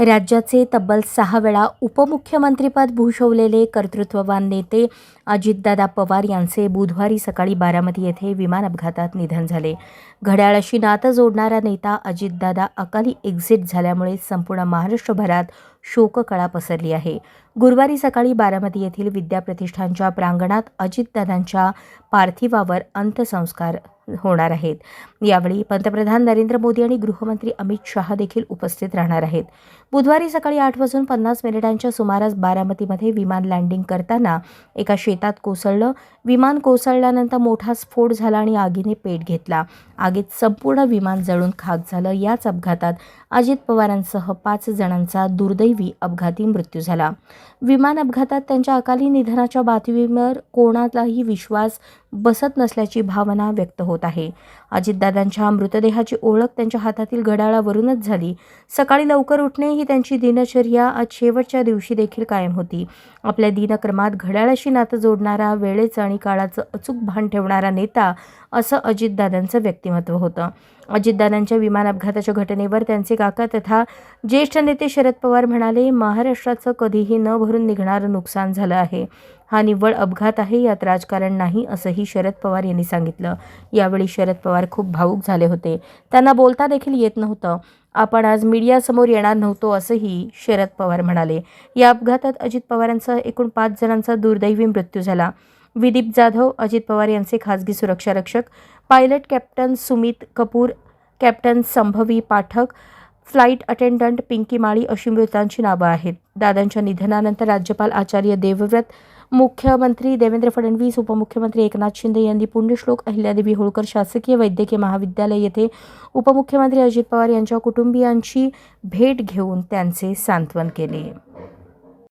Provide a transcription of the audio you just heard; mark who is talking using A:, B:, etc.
A: राज्याचे तब्बल सहा वेळा उपमुख्यमंत्रीपद भूषवलेले कर्तृत्ववान नेते अजितदादा पवार यांचे बुधवारी सकाळी बारामती येथे विमान अपघातात निधन झाले. घड्याळाशी नातं जोडणारा नेता अजितदादा अकाली एक्झिट झाल्यामुळे संपूर्ण महाराष्ट्रभरात शोककळा पसरली आहे. गुरुवारी सकाळी बारामती येथील विद्याप्रतिष्ठानच्या प्रांगणात अजितदादांच्या पार्थिवावर अंत्यसंस्कार होणार आहेत. यावेळी पंतप्रधान नरेंद्र मोदी आणि गृहमंत्री अमित शहा देखील उपस्थित राहणार आहेत. बुधवारी सकाळी आठ वाजून पन्नास मिनिटांच्या सुमारास बारामतीमध्ये विमान लँडिंग करताना एका शेतात कोसळलं. विमान कोसळल्यानंतर मोठा स्फोट झाला आणि आगीने पेट घेतला. आगीत संपूर्ण विमान जळून खाक झालं. याच अपघातात अजित पवारांसह पाच जणांचा दुर्दैवी अपघाती मृत्यू झाला. विमान अपघातात त्यांच्या अकाली निधनाच्या बातमीवर कोणालाही विश्वास बसत नसल्याची भावना व्यक्त होत आहे. अजितदादांच्या मृतदेहाची ओळख त्यांच्या हातातील घड्याळावरूनच झाली. सकाळी लवकर उठणे ही त्यांची दिनचर्या आज शेवटच्या दिवशी देखील कायम होती. आपल्या दिनक्रमात घड्याळाशी नातं जोडणारा वेळेचं आणि काळाचं अचूक भान ठेवणारा नेता असं अजितदादांचं व्यक्तिमत्व होतं. अजितदादांच्या विमान अपघाताच्या घटनेवर त्यांचे काका तथा ज्येष्ठ नेते शरद पवार म्हणाले महाराष्ट्राचं कधीही न भरून निघणारं नुकसान झालं आहे. हा निव्वळ अपघात आहे यात राजकारण नाही असंही शरद पवार यांनी सांगितलं. यावेळी शरद पवार खूप भावूक झाले होते. त्यांना बोलता देखील येत नव्हतं. आपण आज मीडियासमोर येणार नव्हतो असंही शरद पवार म्हणाले. या अपघातात अजित पवारांसह एकूण पाच जणांचा दुर्दैवी मृत्यू झाला. विदीप जाधव अजित पवार यांचे खासगी सुरक्षा रक्षक pilot captain Sumit Kapoor captain Shambhavi Pathak flight attendant Pinky Mali अशी मृतांची नावं आहेत. दादांच्या निधनानंतर राज्यपाल आचार्य देवव्रत मुख्यमंत्री देवेंद्र फडणवीस उपमुख्यमंत्री एकनाथ शिंदे यांनी पुण्यश्लोक अहिल्यादेवी होळकर शासकीय वैद्यकीय महाविद्यालय येथे उपमुख्यमंत्री अजित पवार यांच्या कुटुंबियांची भेट घेऊन त्यांचे सांत्वन केले.